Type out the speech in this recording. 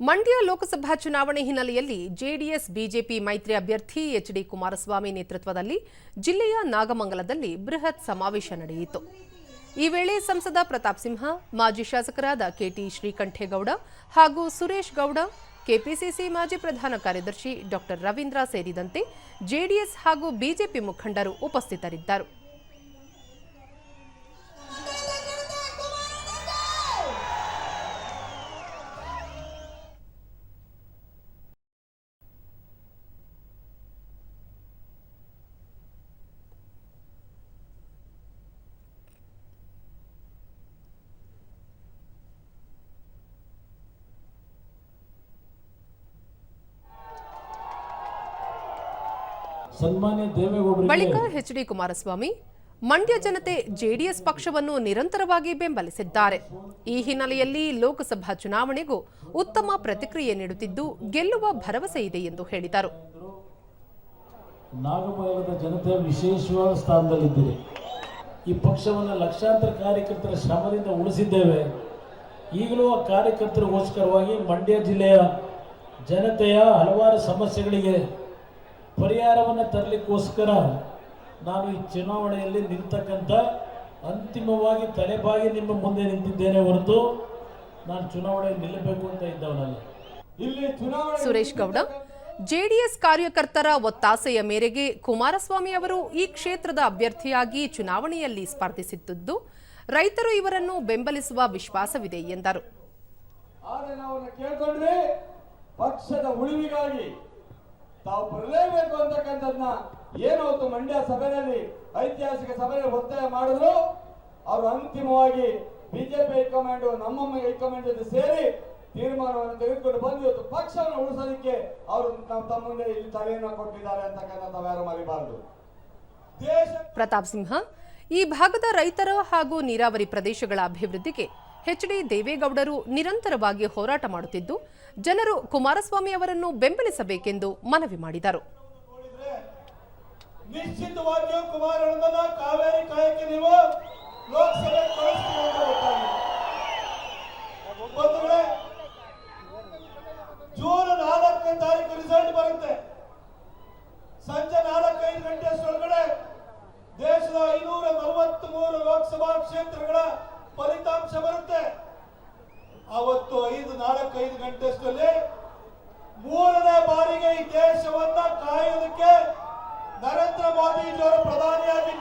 ಮಂಡ್ಯ ಲೋಕಸಭಾ ಚುನಾವಣೆ ಹಿನ್ನೆಲೆಯಲ್ಲಿ JDS, BJP ಮೈತ್ರಿ ಅಭ್ಯರ್ಥಿ ಎಚ್ ಡಿ ಕುಮಾರಸ್ವಾಮಿ ನೇತೃತ್ವದಲ್ಲಿ ಜಿಲ್ಲೆಯ ನಾಗಮಂಗಲದಲ್ಲಿ ಬೃಹತ್ ಸಮಾವೇಶ ನಡೆಯಿತು. ಈ ವೇಳೆ ಸಂಸದ ಪ್ರತಾಪ್ ಸಿಂಹ, ಮಾಜಿ ಶಾಸಕರಾದ ಕೆಟಿ ಶ್ರೀಕಂಠೇಗೌಡ ಹಾಗೂ ಸುರೇಶ್ ಗೌಡ, ಕೆಪಿಸಿಸಿ ಮಾಜಿ ಪ್ರಧಾನ ಕಾರ್ಯದರ್ಶಿ ಡಾ ರವೀಂದ್ರ ಸೇರಿದಂತೆ ಜೆಡಿಎಸ್ ಹಾಗೂ ಬಿಜೆಪಿ ಮುಖಂಡರು ಉಪಸ್ಥಿತರಿದ್ದರು. ಸನ್ಮಾನ್ಯ ದೇವೇಗೌಡರಿಗೆ ಬಳಿಕ ಎಚ್ ಡಿ ಕುಮಾರಸ್ವಾಮಿ ಮಂಡ್ಯ ಜನತೆ ಜೆಡಿಎಸ್ ಪಕ್ಷವನ್ನು ನಿರಂತರವಾಗಿ ಬೆಂಬಲಿಸಿದ್ದಾರೆ. ಈ ಹಿನ್ನೆಲೆಯಲ್ಲಿ ಲೋಕಸಭಾ ಚುನಾವಣೆಗೂ ಉತ್ತಮ ಪ್ರತಿಕ್ರಿಯೆ ನೀಡುತ್ತಿದ್ದು ಗೆಲ್ಲುವ ಭರವಸೆ ಇದೆ ಎಂದು ಹೇಳಿದರು. ನಾಗಮಂಗಲದ ಜನತೆ ವಿಶೇಷವಾದ ಸ್ಥಾನದಲ್ಲಿದ್ದೀರಿ. ಈ ಪಕ್ಷವನ್ನು ಲಕ್ಷಾಂತರ ಕಾರ್ಯಕರ್ತರ ಶ್ರಮದಿಂದ ಉಳಿಸಿದ್ದೇವೆ. ಈಗಲೂ ಆ ಕಾರ್ಯಕರ್ತರಿಗೋಸ್ಕರವಾಗಿ ಮಂಡ್ಯ ಜಿಲ್ಲೆಯ ಜನತೆಯ ಹಲವಾರು ಸಮಸ್ಯೆಗಳಿಗೆ ಪರಿಹಾರವನ್ನು ತರಲಿಕ್ಕೋಸ್ಕರ ನಾನು ಈ ಚುನಾವಣೆಯಲ್ಲಿ ನಿಲ್ತಕ್ಕಂಥ ಅಂತಿಮವಾಗಿ ತಲೆಬಾಗಿ ನಿಮ್ಮ ಮುಂದೆ ನಿಂತಿದ್ದೇನೆ ಹೊರತು ನಾನು ಚುನಾವಣೆಯಲ್ಲಿ ನಿಲ್ಲಬೇಕು ಅಂತ ಇದ್ದವನಲ್ಲ. ಇಲ್ಲಿ ಚುನಾವಣೆ ಸುರೇಶ್ ಗೌಡ ಜೆಡಿಎಸ್ ಕಾರ್ಯಕರ್ತರ ಒತ್ತಾಸೆಯ ಮೇರೆಗೆ ಕುಮಾರಸ್ವಾಮಿ ಅವರು ಈ ಕ್ಷೇತ್ರದ ಅಭ್ಯರ್ಥಿಯಾಗಿ ಚುನಾವಣೆಯಲ್ಲಿ ಸ್ಪರ್ಧಿಸುತ್ತಿದ್ದು ರೈತರು ಇವರನ್ನು ಬೆಂಬಲಿಸುವ ವಿಶ್ವಾಸವಿದೆ ಎಂದರು. ತಾವು ಬರಲೇಬೇಕು ಅಂತಕ್ಕಂಥದ್ನ ಏನಾವತ್ತು ಮಂಡ್ಯ ಸಭೆಯಲ್ಲಿ, ಐತಿಹಾಸಿಕ ಸಭೆಯಲ್ಲಿ ಒತ್ತಾಯ ಮಾಡಿದ್ರು. ಅವರು ಅಂತಿಮವಾಗಿ ಬಿಜೆಪಿ ಹೈಕಮಾಂಡ್ ನಮ್ಮ ಹೈಕಮಾಂಡ್ ಜೊತೆ ಸೇರಿ ತೀರ್ಮಾನವನ್ನು ತೆಗೆದುಕೊಂಡು ಬಂದು ಇವತ್ತು ಪಕ್ಷವನ್ನು ಉಳಿಸೋದಕ್ಕೆ ಅವರು ತಮ್ಮ ಮುಂದೆ ಇಲ್ಲಿ ತಲೆಯನ್ನು ಕೊಟ್ಟಿದ್ದಾರೆ ಅಂತಕ್ಕಂಥ ತಾವ್ಯಾರು ಮರಿಬಾರದು. ಪ್ರತಾಪ್ ಸಿಂಹ, ಈ ಭಾಗದ ರೈತರ ಹಾಗೂ ನೀರಾವರಿ ಪ್ರದೇಶಗಳ ಅಭಿವೃದ್ಧಿಗೆ ಎಚ್ಡಿ ದೇವೇಗೌಡರು ನಿರಂತರವಾಗಿ ಹೋರಾಟ ಮಾಡುತ್ತಿದ್ದು, ಜನರು ಕುಮಾರಸ್ವಾಮಿ ಅವರನ್ನು ಬೆಂಬಲಿಸಬೇಕೆಂದು ಮನವಿ ಮಾಡಿದರು. ಜೂನ್ ನಾಲ್ಕನೇ ತಾರೀಕು ರಿಸಲ್ಟ್ ಬರುತ್ತೆ. ಸಂಜೆ ನಾಲ್ಕೈದು ಗಂಟೆ ಅಷ್ಟರೊಳಗಡೆ ದೇಶದ ಐನೂರ ನಲವತ್ತ್ ಮೂರು ಲೋಕಸಭಾ ಕ್ಷೇತ್ರಗಳ ಅವತ್ತು ಐದು ನಾಲ್ಕೈದು ಗಂಟೆ ಅಷ್ಟರಲ್ಲಿ ಮೂರನೇ ಬಾರಿಗೆ ಈ ದೇಶವನ್ನ ಕಾಯೋದಕ್ಕೆ ನರೇಂದ್ರ ಮೋದಿ ಮೋದಿಜಿಯವರು ಪ್ರಧಾನಿಯಾಗಿ